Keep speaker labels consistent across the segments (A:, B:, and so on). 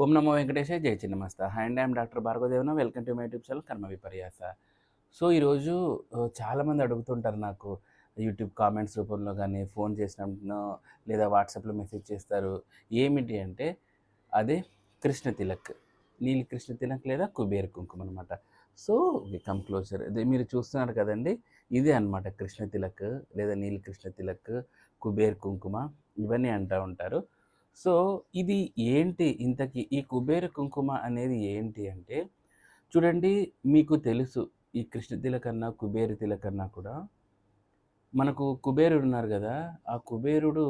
A: ఓం నమో వెంకటేశ జై Chinnamasta. Hi and I'm doctor Bhargavadevana. Welcome to my YouTube channel Karma Viparyasa. So ఈరోజు చాలామంది అడుగుతుంటారు నాకు యూట్యూబ్ కామెంట్స్ రూపంలో కానీ ఫోన్ చేసినప్పుడు లేదా వాట్సాప్లో మెసేజ్ చేస్తారు. ఏమిటి అంటే అదే కృష్ణ తిలక్. నీలి కృష్ణ తిలక్ లేదా కుబేర్ కుంకుమ అనమాట సో కమ్ క్లోజర్ అదే మీరు చూస్తున్నారు కదండి ఇదే అన్నమాట కృష్ణ తిలక్ లేదా నీలి కృష్ణ తిలక్ కుబేర్ కుంకుమ ఇవన్నీ అంటూ ఉంటారు. సో ఇది ఏంటి ఇంతకీ ఈ కుబేర కుంకుమ అనేది ఏంటి అంటే చూడండి మీకు తెలుసు ఈ కృష్ణ తిలకన్నా కుబేర తిలకన్నా కూడా. మనకు కుబేరుడు ఉన్నారు కదా ఆ కుబేరుడు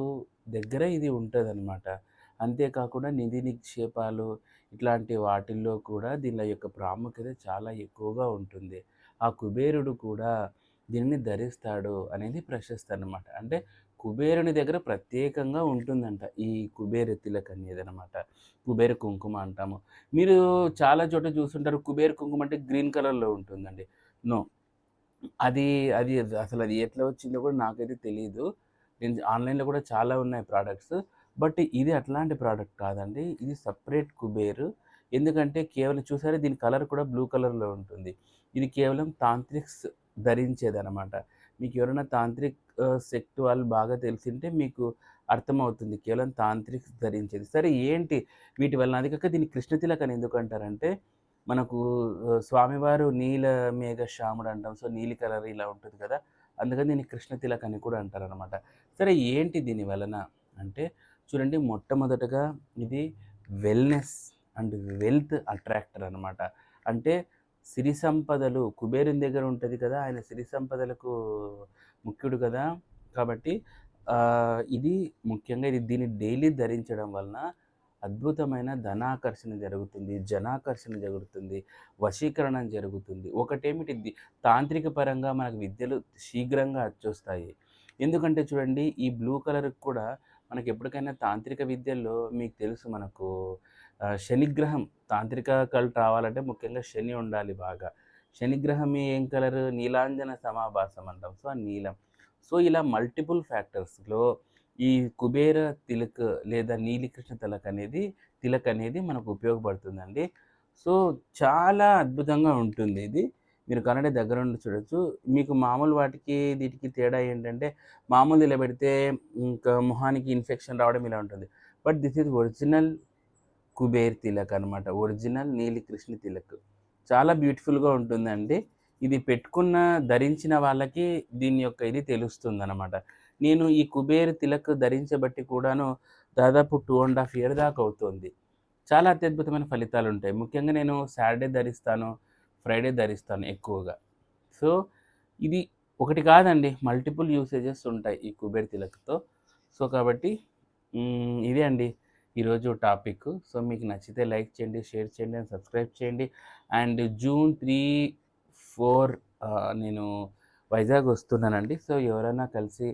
A: దగ్గర ఇది ఉంటుంది అనమాట అంతేకాకుండా నిధి నిక్షేపాలు ఇట్లాంటి వాటిల్లో కూడా దీని యొక్క ప్రాముఖ్యత చాలా ఎక్కువగా ఉంటుంది. ఆ కుబేరుడు కూడా దీనిని ధరిస్తాడు అనేది ప్రశస్తి అనమాట అంటే కుబేరుని దగ్గర ప్రత్యేకంగా ఉంటుందంట ఈ కుబేర తిలక్ అనేది అనమాట కుబేర కుంకుమ అంటాము. మీరు చాలా చోట్ల చూస్తుంటారు కుబేర కుంకుమ అంటే గ్రీన్ కలర్లో ఉంటుందండి. నో. అది అది అసలు అది ఎట్లా వచ్చిందో కూడా నాకైతే తెలియదు నేను ఆన్లైన్లో కూడా చాలా ఉన్నాయి ప్రోడక్ట్స్. బట్ ఇది అట్లాంటి ప్రోడక్ట్ కాదండి. ఇది సపరేట్ కుబేరు. ఎందుకంటే కేవలం చూసారే? దీని కలర్ కూడా బ్లూ కలర్లో ఉంటుంది. ఇది కేవలం తాంత్రిక్స్ ధరించేదన్నమాట. మీకు ఎవరైనా తాంత్రిక్ సెక్ట్ వాళ్ళు బాగా తెలిసింటే మీకు అర్థమవుతుంది కేవలం తాంత్రిక్ ధరించేది. సరే ఏంటి వీటి వలన? అది కాక దీన్ని కృష్ణతిలక్ అని ఎందుకు అంటారంటే మనకు స్వామివారు నీల మేఘ శ్యాముడు అంటాం సో నీలి కలర్ ఇలా ఉంటుంది కదా అందుకని దీన్ని కృష్ణ తిలక్ అని కూడా అంటారు అనమాట సరే ఏంటి దీని వలన? అంటే చూడండి మొట్టమొదటగా ఇది వెల్నెస్ అండ్ వెల్త్ అట్రాక్టర్ అనమాట అంటే సిరి సంపదలు కుబేరుని దగ్గర ఉంటుంది కదా ఆయన సిరి సంపదలకు ముఖ్యుడు కదా. కాబట్టి ఇది ముఖ్యంగా ఇది దీన్ని డైలీ ధరించడం వలన అద్భుతమైన ధనాకర్షణ జరుగుతుంది జనాకర్షణ జరుగుతుంది వశీకరణం జరుగుతుంది. ఒకటేమిటి? తాంత్రిక పరంగా మనకు విద్యలు శీఘ్రంగా వచ్చొస్తాయి ఎందుకంటే చూడండి ఈ బ్లూ కలర్ కూడా మనకి ఎప్పటికైనా తాంత్రిక విద్యల్లో మీకు తెలుసు మనకు శనిగ్రహం. తాంత్రిక కళ రావాలంటే ముఖ్యంగా శని ఉండాలి బాగా. శనిగ్రహం ఏం కలర్? నీలాంజన సమాభాసం అంటాం. సో ఆ నీలం. సో ఇలా మల్టిపుల్ ఫ్యాక్టర్స్లో ఈ కుబేర తిలక్ లేదా నీలికృష్ణ తిలక్ అనేది తిలక్ అనేది మనకు ఉపయోగపడుతుందండి. సో చాలా అద్భుతంగా ఉంటుంది ఇది. మీరు కనడే దగ్గర ఉండి చూడొచ్చు. మీకు మామూలు వాటికి వీటికి తేడా ఏంటంటే మామూలు ఇలా పెడితే ఇంకా మొహానికి ఇన్ఫెక్షన్ రావడం ఇలా ఉంటుంది. But this is original Kuber tilak అనమాట ఒరిజినల్ నీలికృష్ణ తిలక్. చాలా బ్యూటిఫుల్గా ఉంటుందండి. ఇది పెట్టుకున్న ధరించిన వాళ్ళకి దీని యొక్క ఇది తెలుస్తుంది అనమాట నేను ఈ కుబేర్ తిలక్ ధరించబట్టి కూడాను దాదాపు టూ అండ్ హాఫ్ ఇయర్ దాకా అవుతుంది. చాలా అత్యద్భుతమైన ఫలితాలు ఉంటాయి ముఖ్యంగా నేను సాటర్డే ధరిస్తాను. ఫ్రైడే ధరిస్తాను ఎక్కువగా. సో ఇది ఒకటి కాదండి. మల్టిపుల్ యూసేజెస్ ఉంటాయి ఈ కుబేర్ తిలక్తో. సో కాబట్టి ఇదే అండి ఈరోజు టాపిక్. సో మీకు నచ్చితే లైక్ చేయండి షేర్ చేయండి అండ్ సబ్స్క్రైబ్ చేయండి. అండ్ జూన్ త్రీ ఫోర్ నేను వైజాగ్ వస్తున్నానండి. సో ఎవరైనా కలిసి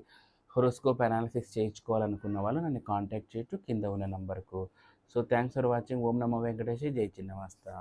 A: హొరోస్కోప్ అనాలిసిస్ చేయించుకోవాలనుకున్న వాళ్ళు నన్ను కాంటాక్ట్ చేయొచ్చు. కింద ఉన్న నంబర్కు. సో థ్యాంక్స్ ఫర్ వాచింగ్ ఓం నమో వెంకటేష్ జై చిన్నవాస్తా.